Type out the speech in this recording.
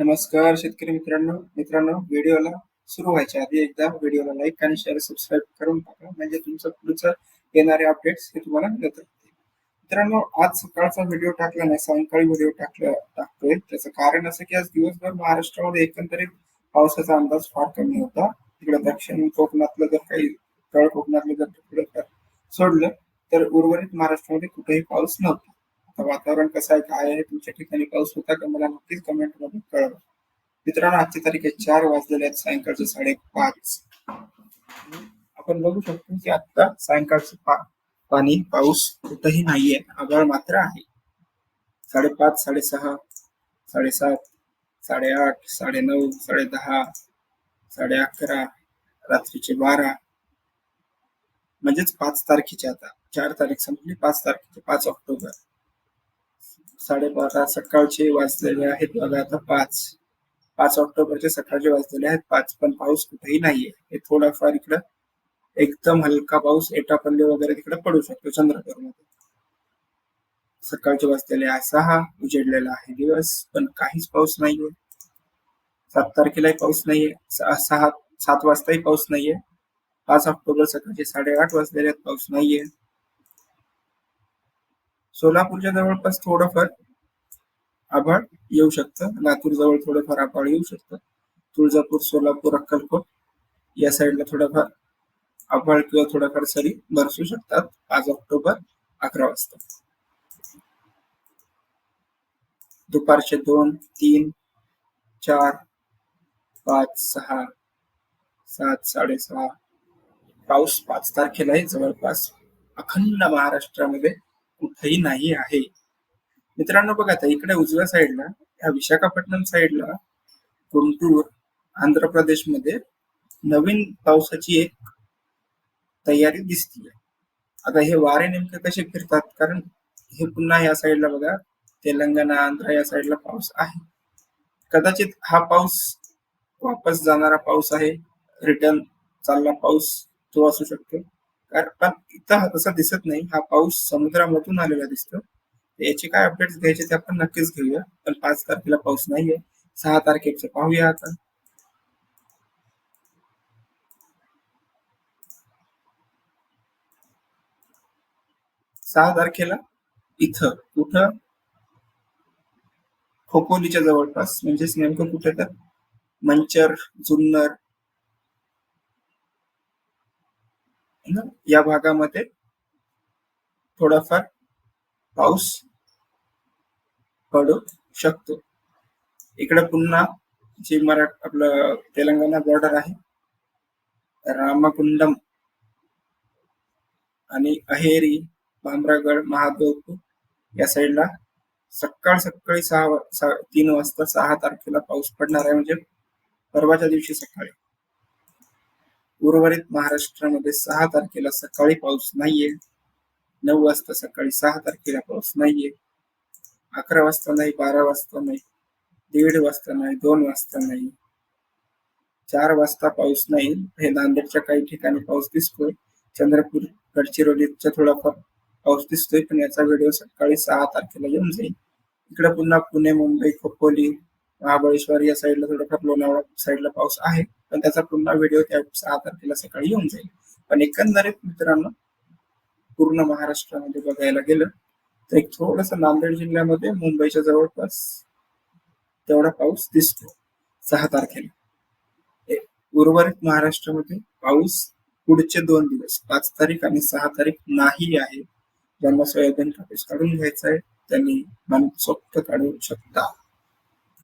नमस्कार शेतकरी मित्रांनो. मित्रांनो व्हिडिओला सुरू व्हायच्या आधी एकदा व्हिडिओला लाईक आणि शेअर सबस्क्राईब करून टाका. म्हणजे तुमचं पुढचं येणारे अपडेट्स हे तुम्हाला मिळत राहतील. मित्रांनो आज सकाळचा व्हिडिओ टाकला नाही सायंकाळी व्हिडिओ टाकला टाकतोय. त्याचं कारण असं की आज दिवसभर महाराष्ट्रामध्ये एकंदरीत पावसाचा अंदाज फार कमी होता. तिकडे दक्षिण कोकणातलं जर काही तळ कोकणातलं जर तिकडे सोडलं तर उर्वरित महाराष्ट्रामध्ये कुठेही पाऊस नव्हता. आता वातावरण कसं आहे काय आहे तुमच्या ठिकाणी पाऊस होता का? मला नक्कीच कमेंट मधून कळवा. मित्रांनो आजची तारीख आहे चार वाजलेले आहेत सायंकाळचे साडेपाच. आपण बघू शकतो की आता सायंकाळचं पा पाणी पाऊस कुठंही नाहीये आभाळ मात्र आहे. साडेपाच साडेसहा साडेसात साडेआठ साडेनऊ साडेदहा साडे अकरा रात्रीचे बारा. म्हणजेच पाच तारखेचे आता. चार तारीख संपली पाच तारखेचे पाच ऑक्टोबर. साडेबारा सकाळचे वाजलेले आहेत बघा आता पाच. पाच ऑक्टोबरचे सकाळचे वाजलेले आहेत. पाच पण पाऊस कुठेही नाहीये. हे थोडाफार इकडं एकदम हलका पाऊस एटापल्ली वगैरे तिकडे पडू शकतो चंद्रपूरमध्ये. सकाळचे वाजलेले आहे सहा उजेडलेला आहे दिवस पण काहीच पाऊस नाहीये. सात तारखेलाही पाऊस नाहीये. सहा सहा सात वाजताही पाऊस नाहीये. पाच ऑक्टोबर सकाळचे साडेआठ वाजलेले आहेत. पाऊस नाहीये. सोलापूरच्या जवळपास थोडंफार आभाळ येऊ शकतं. लातूर जवळ थोडंफार आभाळ येऊ शकतं. तुळजापूर सोलापूर अक्कलकोट या साईडला थोडंफार आभाळ किंवा थोडंफार सरी बरसू शकतात पाच ऑक्टोबर अकरा वाजता. दुपारचे दोन तीन चार पाच सहा सात साडेसहा पाऊस पाच तारखेलाही जवळपास अखंड महाराष्ट्रामध्ये कुठेही नाही आहे. मित्रांनो बघा आता इकडे उजव्या साईडला या विशाखापट्टणम साईडला गुंटूर आंध्र प्रदेशमध्ये नवीन पावसाची एक तयारी दिसतीये. आता हे वारे नेमके कसे फिरतात? कारण हे पुन्हा या साईडला बघा तेलंगणा आंध्र या साईडला पाऊस आहे. कदाचित हा पाऊस वापस जाणारा पाऊस आहे. रिटर्न चालला पाऊस तो असू शकतो. कारण पण इथं तसा दिसत नाही. हा पाऊस समुद्रामधून आलेला दिसतो. याचे काय अपडेट्स घ्यायचे ते आपण नक्कीच घेऊया. पण पाच तारखेला पाऊस नाहीये. सहा तारखेचे पाहूया आता. सहा तारखेला इथं कुठं? खोपोलीच्या जवळपास. म्हणजेच नेमकं कुठे तर? मंचर जुन्नर या भागामध्ये थोडाफार पाऊस पडू शकतो. इकडे पुन्हा जी मरा आपलं तेलंगणा बॉर्डर आहे रामकुंडम आणि अहेरी भामरागड महादेवपूर या साईडला सकाळ सकाळी सहा तीन वाजता सहा तारखेला पाऊस पडणार आहे. म्हणजे परवाच्या दिवशी सकाळी. उर्वरित महाराष्ट्रामध्ये सहा तारखेला सकाळी पाऊस नाहीये. नऊ वाजता सकाळी सहा तारखेला पाऊस नाहीये. अकरा वाजता नाही बारा वाजता नाही दीड वाजता नाही दोन वाजता नाही. चार वाजता पाऊस नाही. हे नांदेडच्या काही ठिकाणी पाऊस दिसतोय. चंद्रपूर गडचिरोलीच्या थोडाफार पाऊस दिसतोय पण याचा व्हिडिओ सकाळी सहा तारखेला येऊन जाईल. इकडे पुन्हा पुणे मुंबई खोपोली महाबळेश्वर या साईडला थोडाफार लोणावळा साईडला पाऊस आहे. पण त्याचा पुन्हा व्हिडिओ त्या सहा तारखेला सकाळी येऊन जाईल. पण एकंदरीत मित्रांनो पूर्ण महाराष्ट्रामध्ये बघायला गेलं तर एक थोडस नांदेड जिल्ह्यामध्ये मुंबईच्या जवळपास तेवढा पाऊस दिसतो सहा तारखेला. उर्वरित महाराष्ट्रामध्ये पाऊस पुढचे दोन दिवस पाच तारीख आणि सहा तारीख नाही आहे. ज्यांना सोयाबीन कापूस काढून घ्यायचा आहे त्यांनी मनसोक्त काढू शकता.